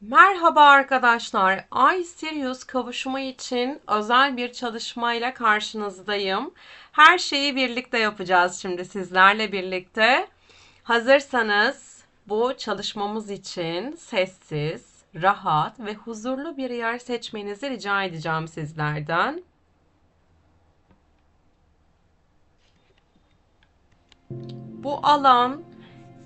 Merhaba arkadaşlar. Ay Sirius kavuşumu için özel bir çalışmayla karşınızdayım. Her şeyi birlikte yapacağız şimdi sizlerle birlikte. Hazırsanız bu çalışmamız için sessiz, rahat ve huzurlu bir yer seçmenizi rica edeceğim sizlerden. Bu alan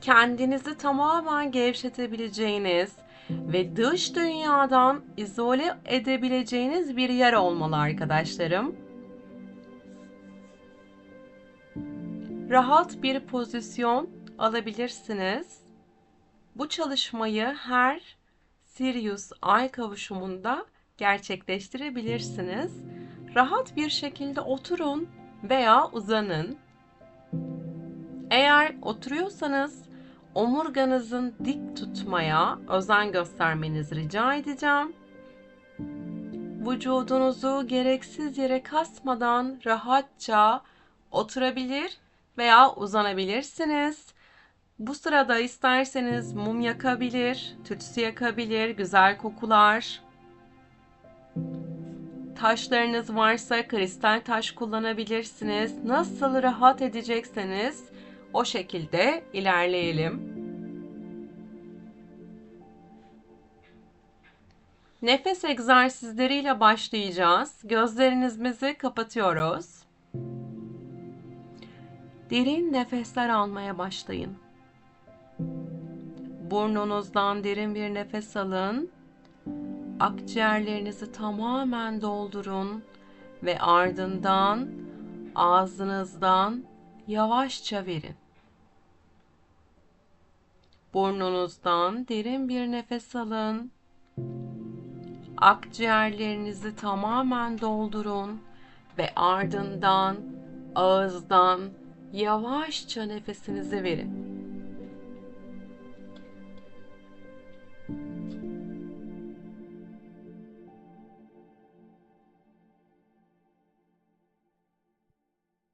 kendinizi tamamen gevşetebileceğiniz ve dış dünyadan izole edebileceğiniz bir yer olmalı arkadaşlarım. Rahat bir pozisyon alabilirsiniz. Bu çalışmayı her Sirius ay kavuşumunda gerçekleştirebilirsiniz. Rahat bir şekilde oturun veya uzanın. Eğer oturuyorsanız omurganızın dik tutmaya özen göstermenizi rica edeceğim. Vücudunuzu gereksiz yere kasmadan rahatça oturabilir veya uzanabilirsiniz. Bu sırada isterseniz mum yakabilir, tütsü yakabilir, güzel kokular. Taşlarınız varsa kristal taş kullanabilirsiniz. Nasıl rahat edecekseniz o şekilde ilerleyelim. Nefes egzersizleriyle başlayacağız. Gözlerimizi kapatıyoruz. Derin nefesler almaya başlayın. Burnunuzdan derin bir nefes alın. Akciğerlerinizi tamamen doldurun ve ardından ağzınızdan yavaşça verin. Burnunuzdan derin bir nefes alın. Akciğerlerinizi tamamen doldurun ve ardından ağızdan yavaşça nefesinizi verin.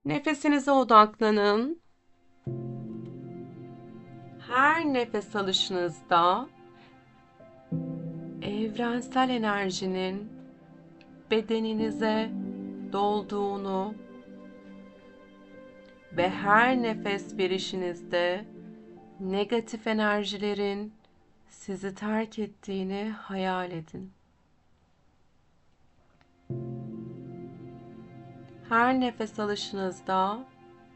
Nefesinize odaklanın. Her nefes alışınızda evrensel enerjinin bedeninize dolduğunu ve her nefes verişinizde negatif enerjilerin sizi terk ettiğini hayal edin. Her nefes alışınızda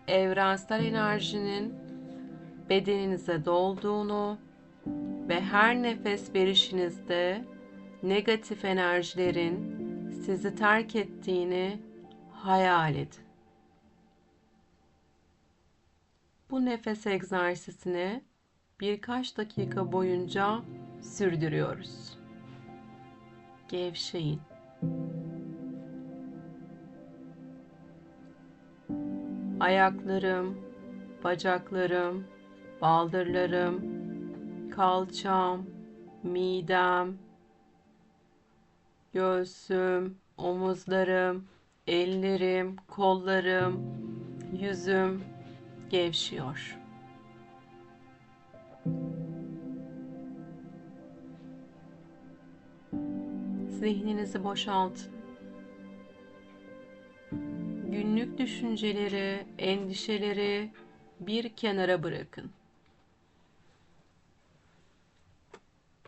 evrensel enerjinin bedeninize dolduğunu ve her nefes verişinizde negatif enerjilerin sizi terk ettiğini hayal edin. Bu nefes egzersizini birkaç dakika boyunca sürdürüyoruz. Gevşeyin. Ayaklarım, bacaklarım, baldırlarım, kalçam, midem, göğsüm, omuzlarım, ellerim, kollarım, yüzüm gevşiyor. Zihninizi boşaltın. Günlük düşünceleri, endişeleri bir kenara bırakın.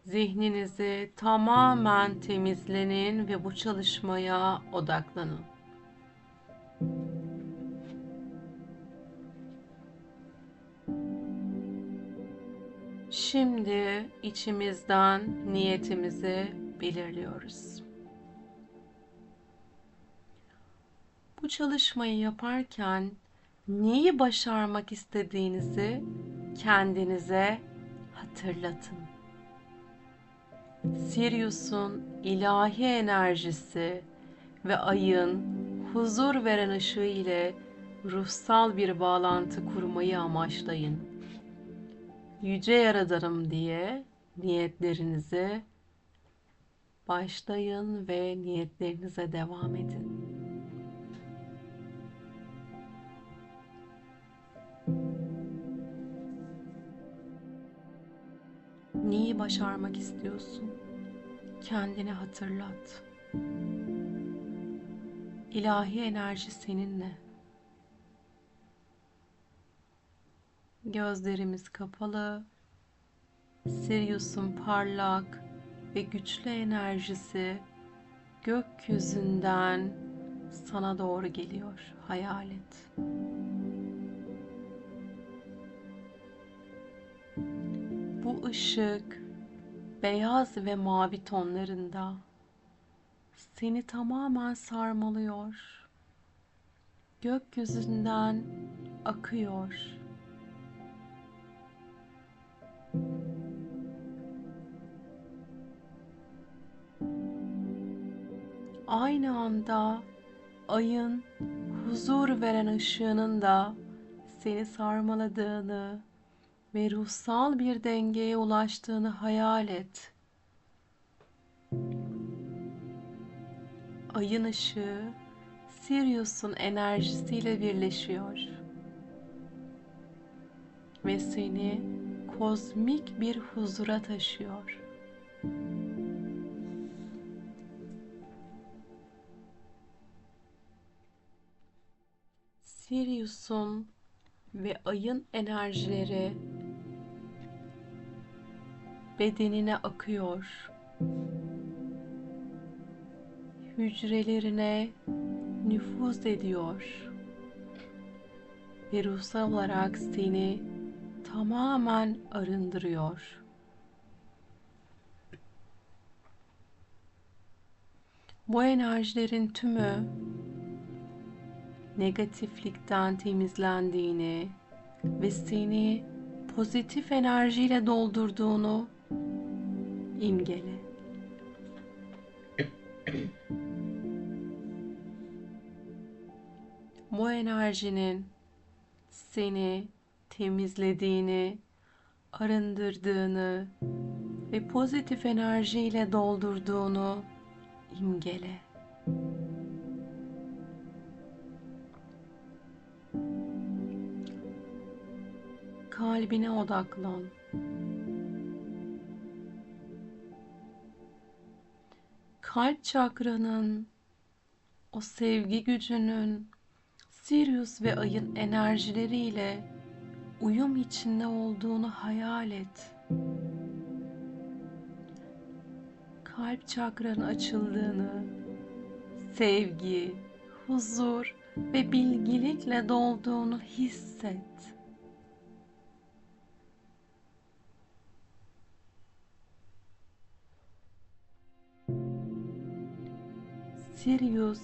Zihninizi tamamen temizlenin ve bu çalışmaya odaklanın. Şimdi içimizden niyetimizi belirliyoruz. Bu çalışmayı yaparken neyi başarmak istediğinizi kendinize hatırlatın. Sirius'un ilahi enerjisi ve ayın huzur veren ışığı ile ruhsal bir bağlantı kurmayı amaçlayın. Yüce Yaradanım diye niyetlerinizi başlayın ve niyetlerinize devam edin. Neyi başarmak istiyorsun? kendine hatırlat. İlahi enerji seninle. Gözlerimiz kapalı. Sirius'un parlak ve güçlü enerjisi gökyüzünden sana doğru geliyor. Hayal et. Işık beyaz ve mavi tonlarında seni tamamen sarmalıyor. Gökyüzünden akıyor. Aynı anda ayın huzur veren ışığının da seni sarmaladığını ve ruhsal bir dengeye ulaştığını hayal et. Ayın ışığı Sirius'un enerjisiyle birleşiyor ve seni kozmik bir huzura taşıyor. Sirius'un ve ayın enerjileri bedenine akıyor. Hücrelerine nüfuz ediyor. Ve ruhsal olarak seni tamamen arındırıyor. Bu enerjilerin tümü negatiflikten temizlendiğini ve seni pozitif enerjiyle doldurduğunu imgele. Bu enerjinin seni temizlediğini, arındırdığını ve pozitif enerjiyle doldurduğunu imgele. Kalbine odaklan. Kalp çakranın o sevgi gücünün Sirius ve ayın enerjileriyle uyum içinde olduğunu hayal et. Kalp çakranın açıldığını, sevgi, huzur ve bilgilikle dolduğunu hisset. Sirius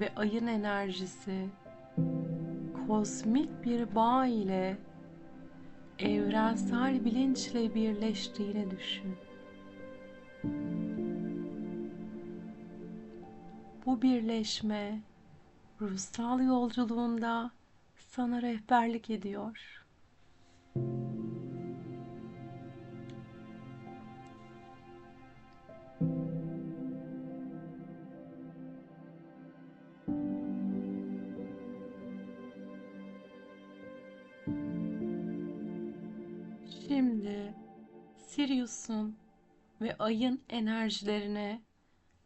ve ayın enerjisi kozmik bir bağ ile evrensel bilinçle birleştiğini düşün. Bu birleşme ruhsal yolculuğunda sana rehberlik ediyor. Sirius'un ve ayın enerjilerine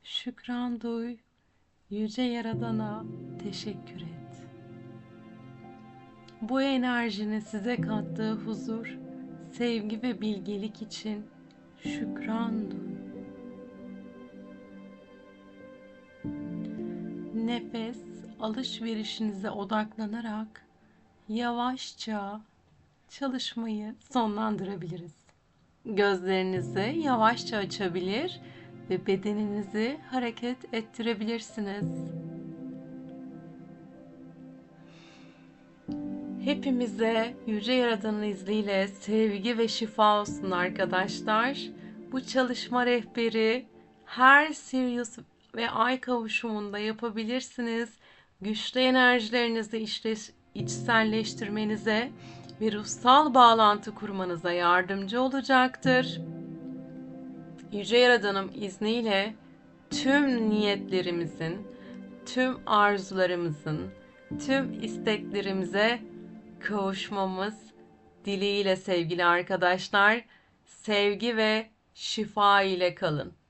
şükran duy, yüce yaradana teşekkür et. Bu enerjinin size kattığı huzur, sevgi ve bilgelik için şükran duy. Nefes alışverişinize odaklanarak yavaşça çalışmayı sonlandırabiliriz. Gözlerinizi yavaşça açabilir ve bedeninizi hareket ettirebilirsiniz. Hepimize Yüce Yaradan'ın izniyle sevgi ve şifa olsun arkadaşlar. Bu çalışma rehberi her Sirius ve Ay kavuşumunda yapabilirsiniz. Güçlü enerjilerinizi içselleştirmenize ve ruhsal bağlantı kurmanıza yardımcı olacaktır. Yüce Yaradan'ım izniyle tüm niyetlerimizin, tüm arzularımızın, tüm isteklerimize kavuşmamız dileğiyle sevgili arkadaşlar. Sevgi ve şifa ile kalın.